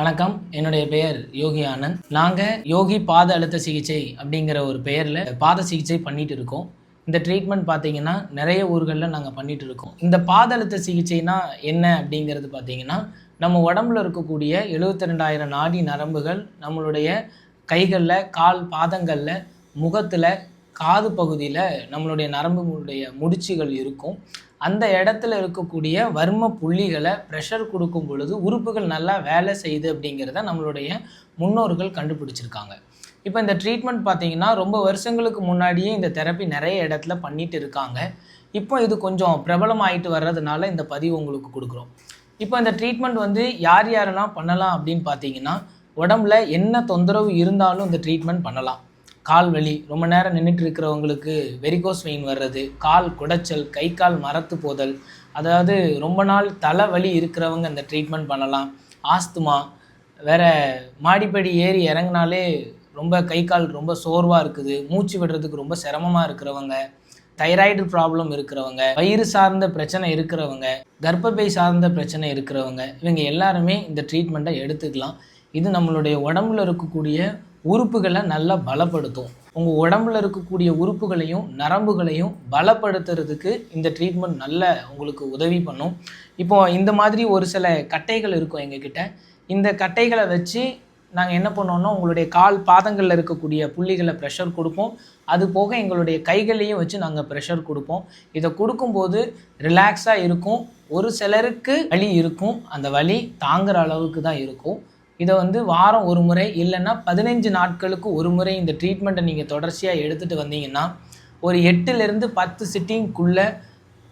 வணக்கம். என்னுடைய பெயர் யோகி ஆனந்த். நாங்கள் யோகி பாத அழுத்த சிகிச்சை அப்படிங்கிற ஒரு பெயரில் பாத சிகிச்சை பண்ணிட்டு இருக்கோம். இந்த ட்ரீட்மெண்ட் பார்த்தீங்கன்னா நிறைய ஊர்களில் நாங்கள் பண்ணிட்டு இருக்கோம். இந்த பாத அழுத்த சிகிச்சைனா என்ன அப்படிங்கிறது பார்த்தீங்கன்னா நம்ம உடம்புல இருக்கக்கூடிய எழுபத்தி ரெண்டாயிரம் நாடி நரம்புகள் நம்மளுடைய கைகளில் கால் பாதங்களில் முகத்தில் காது பகுதியில் நம்மளுடைய நரம்புடைய முடிச்சுகள் இருக்கும். அந்த இடத்துல இருக்கக்கூடிய வர்ம புள்ளிகளை ப்ரெஷர் கொடுக்கும் பொழுது உறுப்புகள் நல்லா வேலை செய்யுது அப்படிங்கிறத நம்மளுடைய முன்னோர்கள் கண்டுபிடிச்சிருக்காங்க. இப்போ இந்த ட்ரீட்மெண்ட் பார்த்தீங்கன்னா ரொம்ப வருஷங்களுக்கு முன்னாடியே இந்த தெரப்பி நிறைய இடத்துல பண்ணிட்டு இருக்காங்க. இப்போ இது கொஞ்சம் பிரபலமாயிட்டு வர்றதுனால இந்த பதிவு உங்களுக்கு கொடுக்குறோம். இப்போ இந்த ட்ரீட்மெண்ட் வந்து யார் யாரெல்லாம் பண்ணலாம் அப்படின்னு பார்த்தீங்கன்னா உடம்புல என்ன தொந்தரவு இருந்தாலும் இந்த ட்ரீட்மெண்ட் பண்ணலாம். கால் வலி ரொம்ப நேரம் நின்றுட்டு இருக்கிறவங்களுக்கு வெரிகோஸ் வெயின் வர்றது கால் குடைச்சல் கை கால் மரத்து போதல் அதாவது ரொம்ப நாள் தலை வலி இருக்கிறவங்க இந்த ட்ரீட்மெண்ட் பண்ணலாம். ஆஸ்துமா வேற மாடிப்படி ஏறி இறங்குனாலே ரொம்ப கை கால் ரொம்ப சோர்வாக இருக்குது மூச்சு விடுறதுக்கு ரொம்ப சிரமமாக இருக்கிறவங்க தைராய்டு ப்ராப்ளம் இருக்கிறவங்க வயிறு சார்ந்த பிரச்சனை இருக்கிறவங்க கர்ப்பப்பை சார்ந்த பிரச்சனை இருக்கிறவங்க இவங்க எல்லாருமே இந்த ட்ரீட்மெண்ட்டை எடுத்துக்கலாம். இது நம்மளுடைய உடம்புல இருக்கக்கூடிய உறுப்புகளை நல்லா பலப்படுத்தும். உங்கள் உடம்புல இருக்கக்கூடிய உறுப்புகளையும் நரம்புகளையும் பலப்படுத்துறதுக்கு இந்த ட்ரீட்மெண்ட் நல்ல உங்களுக்கு உதவி பண்ணும். இப்போ இந்த மாதிரி ஒரு சில கட்டைகள் இருக்கும் எங்ககிட்ட. இந்த கட்டைகளை வச்சு நாங்கள் என்ன பண்ணோம்னா உங்களுடைய கால் பாதங்களில் இருக்கக்கூடிய புள்ளிகளை ப்ரெஷர் கொடுப்போம். அது போக எங்களுடைய கைகளையும் வச்சு நாங்கள் ப்ரெஷர் கொடுப்போம். இதை கொடுக்கும்போது ரிலாக்ஸாக இருக்கும். ஒரு சிலருக்கு வலி இருக்கும். அந்த வலி தாங்குற அளவுக்கு தான் இருக்கும். இதை வந்து வாரம் ஒரு முறை இல்லைன்னா பதினஞ்சு நாட்களுக்கு ஒரு முறை இந்த ட்ரீட்மெண்ட்டை நீங்கள் தொடர்ச்சியாக எடுத்துகிட்டு வந்தீங்கன்னா ஒரு எட்டுலேருந்து பத்து சிட்டிங்குள்ளே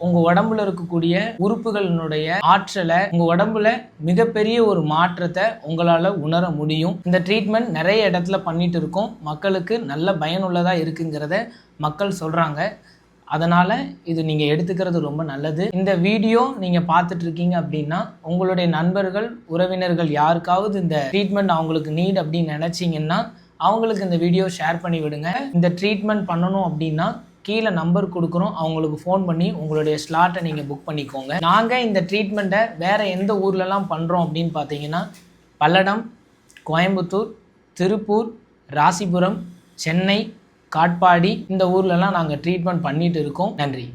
உங்கள் உடம்புல இருக்கக்கூடிய உறுப்புகளினுடைய ஆற்றலை உங்கள் உடம்புல மிகப்பெரிய ஒரு மாற்றத்தை உங்களால் உணர முடியும். இந்த ட்ரீட்மெண்ட் நிறைய இடத்துல பண்ணிட்டு இருக்கோம். மக்களுக்கு நல்ல பயனுள்ளதாக இருக்குங்கிறத மக்கள் சொல்கிறாங்க அதனால் இது நீங்கள் எடுத்துக்கிறது ரொம்ப நல்லது. இந்த வீடியோ நீங்கள் பார்த்துட்ருக்கீங்க அப்படின்னா உங்களுடைய நண்பர்கள் உறவினர்கள் யாருக்காவது இந்த ட்ரீட்மெண்ட் அவங்களுக்கு நீட் அப்படின்னு நினச்சிங்கன்னா அவங்களுக்கு இந்த வீடியோ ஷேர் பண்ணி விடுங்க. இந்த ட்ரீட்மெண்ட் பண்ணணும் அப்படின்னா கீழே நம்பர் கொடுக்குறோம். அவங்களுக்கு ஃபோன் பண்ணி உங்களுடைய ஸ்லாட்டை நீங்கள் புக் பண்ணிக்கோங்க. நாங்கள் இந்த ட்ரீட்மெண்ட்டை வேறு எந்த ஊர்லலாம் பண்ணுறோம் அப்படின்னு பார்த்தீங்கன்னா பல்லடம் கோயம்புத்தூர் திருப்பூர் ராசிபுரம் சென்னை காட்பாடி இந்த ஊர்லலாம் நாங்கள் ட்ரீட்மெண்ட் பண்ணிட்டு இருக்கோம். நன்றி.